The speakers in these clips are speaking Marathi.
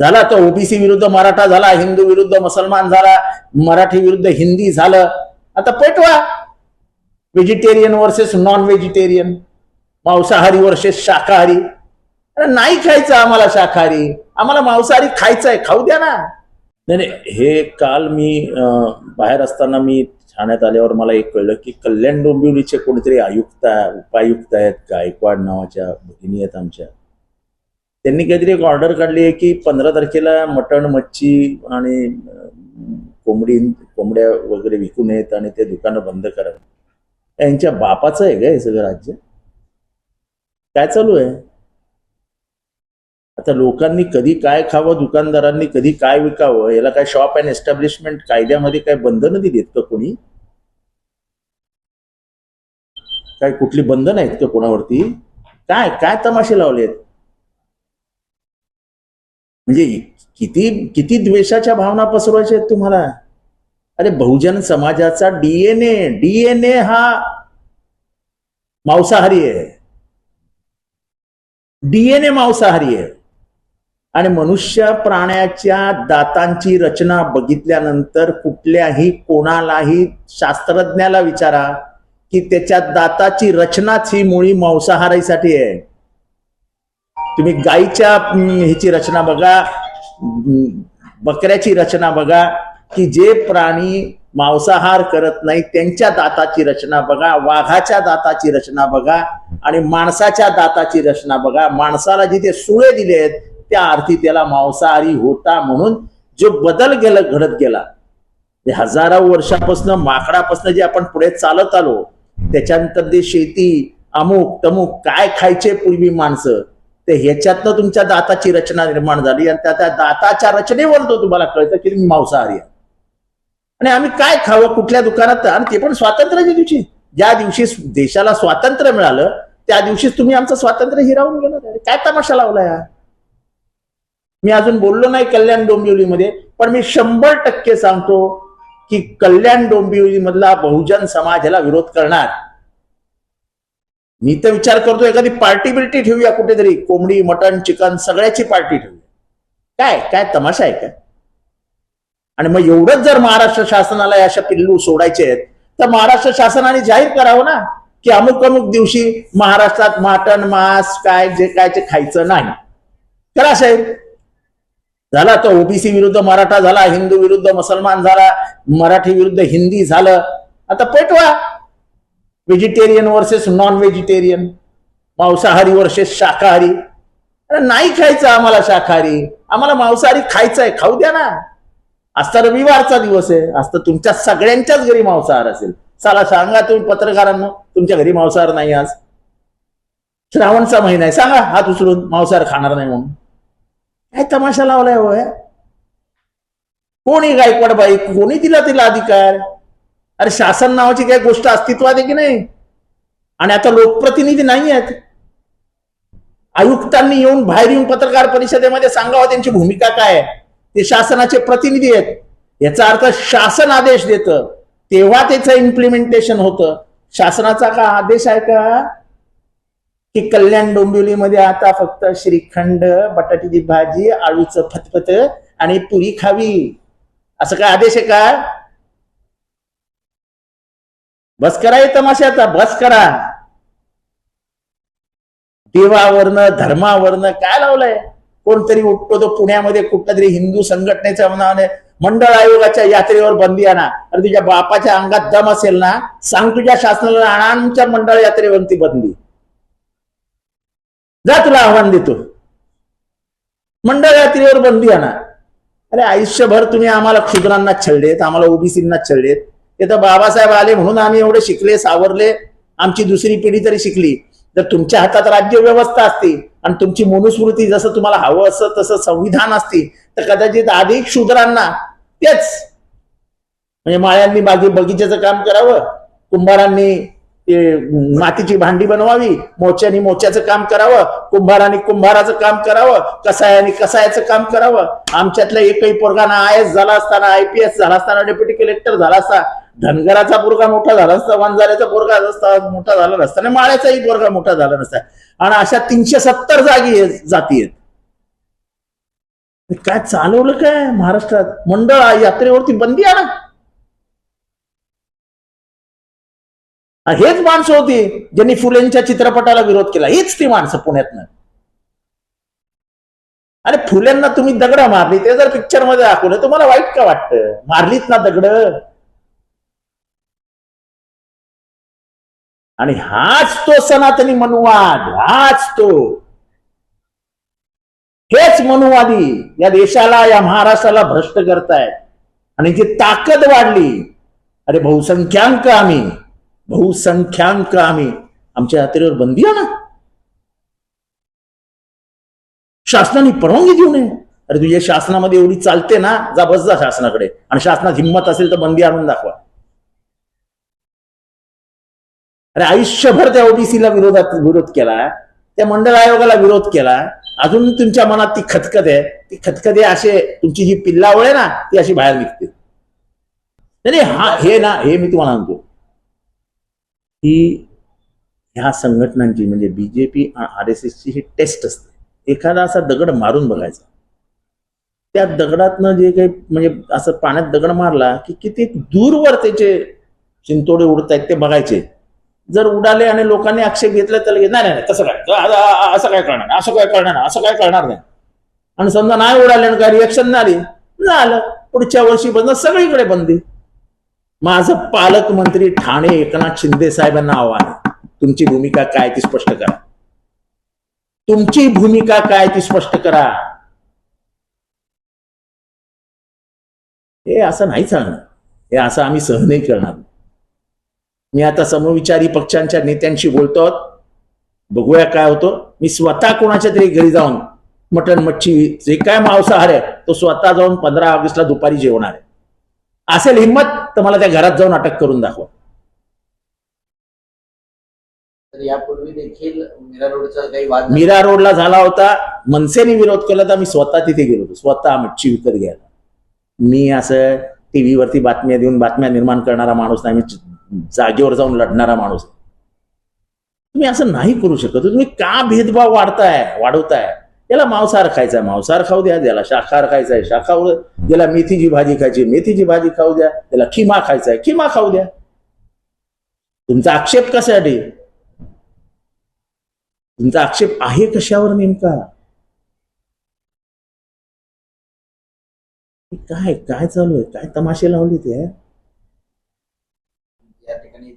झाला. तो ओबीसी विरुद्ध मराठा झाला हिंदू विरुद्ध मुसलमान झाला मराठी विरुद्ध हिंदी झालं. आता पेटवा. व्हेजिटेरियन वर्सेस नॉन व्हेजिटेरियन मांसाहारी वर्सेस शाकाहारी. अरे नाही खायचं आम्हाला शाकाहारी. आम्हाला मांसाहारी खायचं आहे खाऊ द्या ना. नाही नाही. हे काल मी बाहेर असताना मी ठाण्यात आल्यावर मला एक कळलं की कल्याण डोंबिवलीचे कोणीतरी आयुक्त आहे, उपायुक्त आहेत गायकवाड नावाच्या भगिनी आहेत आमच्या. त्यांनी काहीतरी एक ऑर्डर काढली आहे की पंधरा तारखेला मटण मच्छी आणि कोंबडी कोंबड्या वगैरे विकू नयेत आणि ते दुकानं बंद करावी. यांच्या बापाचं आहे का हे सगळं राज्य? काय चालू आहे? आता लोकांनी कधी काय खावं दुकानदारांनी कधी काय विकावं याला काय शॉप अँड एस्टॅब्लिशमेंट कायद्यामध्ये काय बंधनं दिलीत का कोणी? काय कुठली बंधन आहेत का कोणावरती? काय काय तमाशे लावलेत? म्हणजे किती किती द्वेषाच्या भावना पसरवायच्या आहेत तुम्हाला? अरे बहुजन समाजाचा डीएनए डीएनए हा मांसाहारी आहे. डीएनए मांसाहारी आहे. आणि मनुष्य प्राण्याच्या दातांची रचना बघितल्यानंतर कुठल्याही कोणालाही शास्त्रज्ञाला विचारा की त्याच्या दाताची रचनाच ही मुळी मांसाहारीसाठी आहे. तुम्ही गाईच्या ह्याची रचना बघा बकऱ्याची रचना बघा की जे प्राणी मांसाहार करत नाही त्यांच्या दाताची रचना बघा वाघाच्या दाताची रचना बघा आणि माणसाच्या दाताची रचना बघा. माणसाला जिथे सुळे दिले आहेत त्या अर्थी त्याला मांसाहारी होता म्हणून जो बदल गेला घडत गेला. हजारो वर्षापासून माकडापासून जे आपण पुढे चालत आलो त्याच्यानंतर ते शेती अमुक तमुक काय खायचे पूर्वी माणसं ते ह्याच्यातनं तुमच्या दाताची रचना निर्माण झाली आणि त्या त्या दाताच्या रचनेवर तो तुम्हाला कळतं की तुम्ही मांसाहारी आहे आणि आम्ही काय खावं कुठल्या दुकानात आणि ते पण स्वातंत्र्याच्या दिवशी. ज्या दिवशी देशाला स्वातंत्र्य मिळालं त्या दिवशीच तुम्ही आमचं स्वातंत्र्य हिरावून गेलं काय तमाशा लावलाय मी अजून बोललो नाही कल्याण डोंबिवलीमध्ये पण मी शंभर टक्के सांगतो की कल्याण डोंबिवली मधला बहुजन समाज ह्याला विरोध करणार. मी तर विचार करतो एखादी पार्टी बिर्टी ठेवूया कुठेतरी. कोंबडी मटण चिकन सगळ्याची पार्टी ठेवूया. काय काय तमाशा आहे काय आणि मग एवढंच जर महाराष्ट्र शासनाला अशा पिल्लू सोडायचे आहेत तर महाराष्ट्र शासनाने जाहीर करावं ना की अमुक अमुक दिवशी महाराष्ट्रात मटण मांस काय जे काय ते खायचं नाही. करा साहेब. झाला तो ओबीसी विरुद्ध मराठा झाला हिंदू विरुद्ध मुसलमान झाला मराठी विरुद्ध हिंदी झालं. आता पेटवा. व्हेजिटेरियन वर्सेस नॉन व्हेजिटेरियन मांसाहारी वर्सेस शाकाहारी. नाही खायचं आम्हाला शाकाहारी. आम्हाला मांसाहारी खायचं आहे खाऊ द्या ना. आज तर रविवारचा दिवस आहे. आज तर तुमच्या सगळ्यांच्याच घरी मांसाहार असेल. चला सांगा तुम्ही पत्रकारांना तुमच्या घरी मांसाहार नाही आज. श्रावणचा महिना आहे. सांगा हात उचलून मांसाहार खाणार नाही म्हणून. काय तमाशा लावलाय होय कोणी गायकवाड बाई? कोणी दिला तिला अधिकार? अरे शासन नावाची काही गोष्ट अस्तित्वात आहे की नाही? आणि आता लोकप्रतिनिधी नाही आहेत. आयुक्तांनी येऊन बाहेर येऊन पत्रकार परिषदेमध्ये सांगावं त्यांची भूमिका काय आहे? ते शासनाचे प्रतिनिधी आहेत. याचा अर्थ शासन आदेश देतं. तेव्हा त्याचं इम्प्लिमेंटेशन होतं. शासनाचा का आदेश आहे का? की कल्याण डोंबिवलीमध्ये आता फक्त श्रीखंड बटाट्याची भाजी आळूचं फतफत आणि पुरी खावी. असं काय आदेश आहे का? बस करा हे तमाशाचा बस करा. देवावरनं धर्मावरनं काय लावलंय? कोणतरी उठतो तो पुण्यामध्ये कुठल्या तरी हिंदू संघटनेच्या मनाने मंडळ आयोगाच्या यात्रेवर बंदी आणा. अरे तुझ्या बापाच्या अंगात दम असेल ना सांग तुझ्या शासनाला आणा आमच्या मंडळ यात्रेवरती बंदी. जा तुला आव्हान देतो. मंडळ यात्रेवर बंदी आणा. अरे आयुष्यभर तुम्ही आम्हाला क्षुद्रांना छळलेत आम्हाला ओबीसींना छळलेत. ते तर बाबासाहेब आले म्हणून आम्ही एवढे शिकले सावरले. आमची दुसरी पिढी तरी शिकली. जर तुमच्या हातात राज्य व्यवस्था असती आणि तुमची मनुस्मृती जसं तुम्हाला हवं असं तसं संविधान असती तर कदाचित अधिक शूद्रांना तेच. म्हणजे माळ्यांनी बागी बगीच्याचं काम करावं कुंभारांनी ते मातीची भांडी बनवावी मोच्यानी मोच्याचं काम करावं कुंभारांनी कुंभाराचं काम करावं कसायानी कसायाचं काम करावं. आमच्यातल्या एकही पोरगाना आय एस झाला असताना आय पी एस झाला असताना डेप्युटी कलेक्टर झाला असता धनगराचा पोरगा मोठा झाला असता वंजाऱ्याचा पोरगा असता मोठा झाला नसता आणि माळ्याचाही पोरगा मोठा झाला नसता. आणि अशा तीनशे सत्तर जागी जाती आहेत. काय चालवलं काय महाराष्ट्रात? मंडळ यात्रेवरती बंदी आणा हेच माणसं होती ज्यांनी फुलेंच्या चित्रपटाला विरोध केला. हीच ती माणसं पुण्यातनं. अरे फुलेंना तुम्ही दगड मारली ते जर पिक्चरमध्ये दाखवलं तुम्हाला वाईट का वाटतं? मारलीत ना दगड. आणि हाच तो सनातनी मनुवाद हाच तो. हेच मनुवादी या देशाला या महाराष्ट्राला भ्रष्ट करतायत. आणि जी ताकद वाढली अरे बहुसंख्याक आम्ही बहुसंख्याक आम्ही आमच्या यात्रेवर बंदी आहे ना शासनाने परवानगी देऊ नये. अरे तुझ्या शासनामध्ये एवढी चालते ना जा बस जा शासनाकडे. आणि शासनात हिंमत असेल तर बंदी आणून दाखवा. अरे आयुष्यभर त्या ओबीसीला विरोधात विरोध केला. त्या मंडळ आयोगाला विरोध केला. अजून तुमच्या मनात ती खतखत आहे. ती खतखत आहे असे तुमची जी पिल्लावळ आहे ना ती अशी बाहेर निघते. नाही हा हे ना हे मी तुम्हाला सांगतो. की ह्या संघटनांची म्हणजे बीजेपी आर एस एसची ही टेस्ट असते. एखादा असा दगड मारून बघायचा. त्या दगडातनं जे काही म्हणजे असं पाण्यात दगड मारला की किती दूरवर त्याचे चिंतोडे उडत आहेत ते बघायचे. जर उडाले आणि लोकांनी आक्षेप घेतला तर नाही नाही नाही, तसं काय? असं काय करणार? नाही, असं काय करणार? नाही, असं काय करणार नाही? आणि समजा नाही उडाले आणि काय रिएक्शन नाही आली? झालं. पुढच्या बंद सगळीकडे बंदी. माझं पालकमंत्री ठाणे एकनाथ शिंदे साहेबांना आव्हान. तुमची भूमिका काय ती स्पष्ट करा. तुमची भूमिका काय ती स्पष्ट करा. हे असं नाही चालणार. हे असं आम्ही सहनही करणार मी आता समविचारी पक्षांच्या नेत्यांशी बोलतो बघूया काय होतं. मी स्वतः कोणाच्या तरी घरी जाऊन मटण मच्छी जे काय मांसाहार आहे तो स्वतः जाऊन पंधरा ऑगस्टला दुपारी जेवणार आहे. असेल हिंमत तर मला त्या घरात जाऊन अटक करून दाखवा. तर यापूर्वी देखील मीरा रोडचा काही वाद. मीरा रोडला झाला होता. मनसेने विरोध केला तर मी स्वतः तिथे गेलो होतो. स्वतः मच्छी विकत घ्यायला. मी असं टीव्हीवरती बातम्या देऊन बातम्या निर्माण करणारा माणूस नाही. मी जागेवर जाऊन लढणारा माणूस तुम्ही असं नाही करू शकत. तुम्ही का भेदभाव वाढताय वाढवताय? त्याला मांसाहार खायचा आहे. मांसाहार खाऊ द्या त्याला शाखाहार खायचा आहे शाखावर ज्याला मेथीची भाजी खायची मेथीची भाजी खाऊ द्या. त्याला खिमा खायचा आहे खिमा खाऊ द्या. तुमचा आक्षेप कशासाठी? तुमचा आक्षेप आहे कशावर नेमका? काय काय चालू आहे? काय तमाशे लावले ते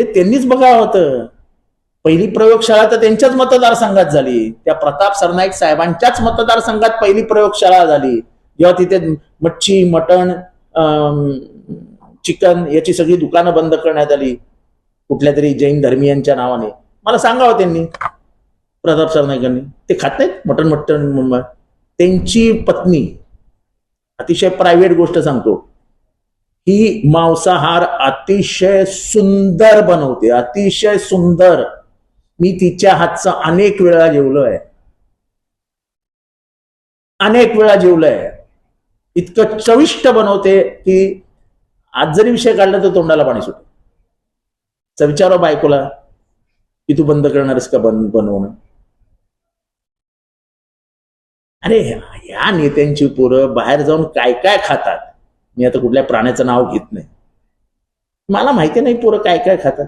ते त्यांनीच बघावं होतं. पहिली प्रयोगशाळा तर त्यांच्याच मतदारसंघात झाली. त्या प्रताप सरनाईक साहेबांच्याच मतदारसंघात पहिली प्रयोगशाळा झाली. जेव्हा तिथे मच्छी मटण चिकन याची सगळी दुकानं बंद करण्यात आली. कुठल्या तरी जैन धर्मियांच्या नावाने. मला सांगावं त्यांनी प्रताप सरनाईकांनी. ते खात नाहीत मटण मटण मुंबई. त्यांची पत्नी अतिशय प्रायव्हेट गोष्ट सांगतो. ही मांसाहार अतिशय सुंदर बनवते अतिशय सुंदर. मी तिच्या हातचा अनेक वेळा जेवलोय. अनेक वेळा जेवलंय. इतकं चविष्ट बनवते की आज जरी विषय काढला तर तोंडाला पाणी सुट विचारो हो बायकोला की तू बंद करणारस का बन बनवणं? अरे या नेत्यांची पोरं बाहेर जाऊन काय काय खातात? मी आता कुठल्या प्राण्याचं नाव घेत नाही. मला माहिती नाही पोरं काय काय खातात.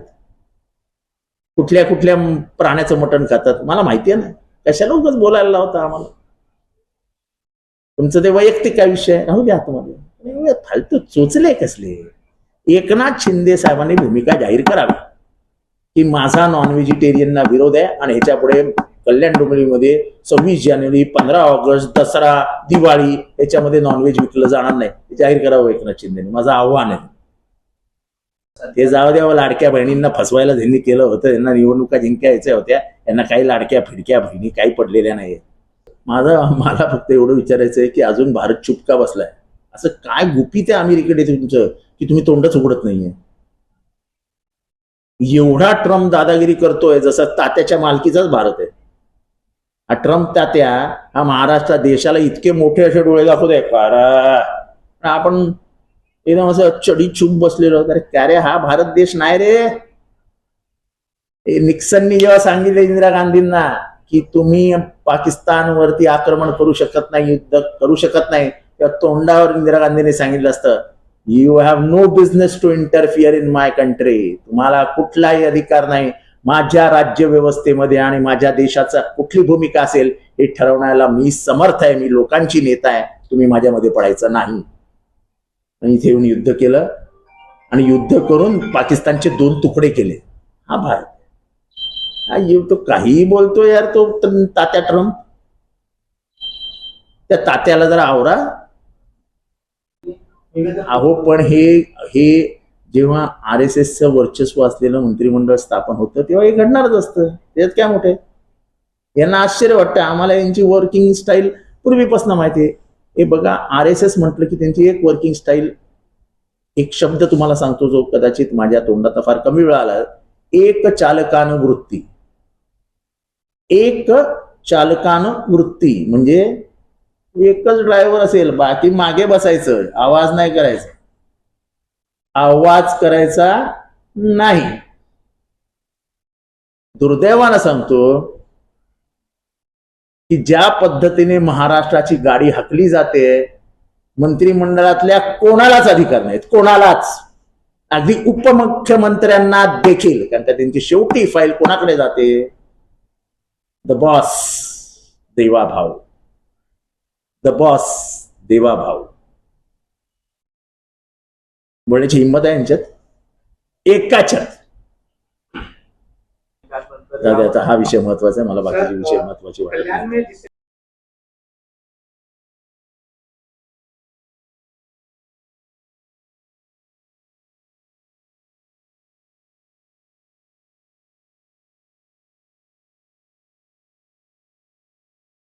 कुठल्या कुठल्या प्राण्याचं मटण खातात. मला माहिती आहे ना कशाला उगाच बोलायला लावता आम्हाला? तुमचं ते वैयक्तिक काय विषय राहू द्या आतमध्ये. फालतू चोचले कसले? एकनाथ शिंदे साहेबांनी भूमिका जाहीर करावी. की माझा नॉन व्हेजिटेरियनना विरोध आहे आणि ह्याच्या पुढे कल्याण डोंबिवलीमध्ये सव्वीस जानेवारी पंधरा ऑगस्ट दसरा दिवाळी याच्यामध्ये नॉनव्हेज विकलं जाणार नाही. हे जाहीर करावं एकनाथ शिंदेने. माझं आव्हान आहे. ते जाऊ द्यावं हो, लाडक्या बहिणींना फसवायला त्यांनी केलं होतं. यांना निवडणुका जिंकायच्या होत्या. यांना काही लाडक्या फिडक्या बहिणी काही पडलेल्या नाही माझं मला फक्त एवढं विचारायचं आहे की अजून भारत चुपका बसलाय. असं काय गुपित आहे अमेरिकेकडे तुमचं की तुम्ही तोंडच उघडत नाहीये? एवढा ट्रम्प दादागिरी करतोय जसा तात्याच्या मालकीचाच भारत आहे. हा ट्रम्प तात्या हा महाराष्ट्र देशाला इतके मोठे असे डोळे दाखवते फार आपण एकदम असं चढी चूप बसलेलो. अरे क्या रे हा भारत देश नाही रे. निक्सननी जेव्हा सांगितलं इंदिरा गांधींना की तुम्ही पाकिस्तानवरती आक्रमण करू शकत नाही युद्ध करू शकत नाही तेव्हा तोंडावर इंदिरा गांधीने सांगितलं असतं you have no business to interfere in my country तुम्हाला कुठलाही अधिकार नाही. माझ्या राज्य व्यवस्थेमध्ये आणि माझ्या देशाचा कुठली भूमिका असेल हे ठरवण्याला मी समर्थ आहे. मी लोकांची नेता आहे. तुम्ही माझ्यामध्ये पडायचं नाही. आणि इथे येऊन युद्ध केलं. आणि युद्ध करून पाकिस्तानचे दोन तुकडे केले. हा भारत हा येऊ तो काहीही बोलतो यार तो तात्या ट्रम्प. त्या तात्याला जरा आवरा. अहो पण हे हे जेव्हा आर एस एसचं वर्चस्व असलेलं मंत्रिमंडळ स्थापन होतं तेव्हा हे घडणारच असतं. त्यात काय मोठे यांना आश्चर्य वाटतं. आम्हाला यांची वर्किंग स्टाईल पूर्वीपासून माहिती आहे. हे बघा आर एस एस म्हटलं की त्यांची एक वर्किंग स्टाईल एक शब्द तुम्हाला सांगतो जो कदाचित माझ्या तोंडात फार कमी वेळा आला. एक चालकानुवृत्ती एक चालकानुवृत्ती म्हणजे एकच ड्रायव्हर असेल बाकी मागे बसायचं आवाज नाही करायचा. आवाज करायचा नाही. दुर्दैवानं सांगतो की ज्या पद्धतीने महाराष्ट्राची गाडी हाकली जाते मंत्रिमंडळातल्या कोणालाच अधिकार नाहीत कोणालाच. अगदी उपमुख्यमंत्र्यांना देखील कारण का त्यांची शेवटी फाईल कोणाकडे जाते? The boss Devabhau. The boss Devabhau. बोलण्याची हिंमत आहे यांच्यात. एकाच्यात. दादा आता हा विषय महत्त्वाचा आहे. मला बाकीचे विषय महत्त्वाचे वाटत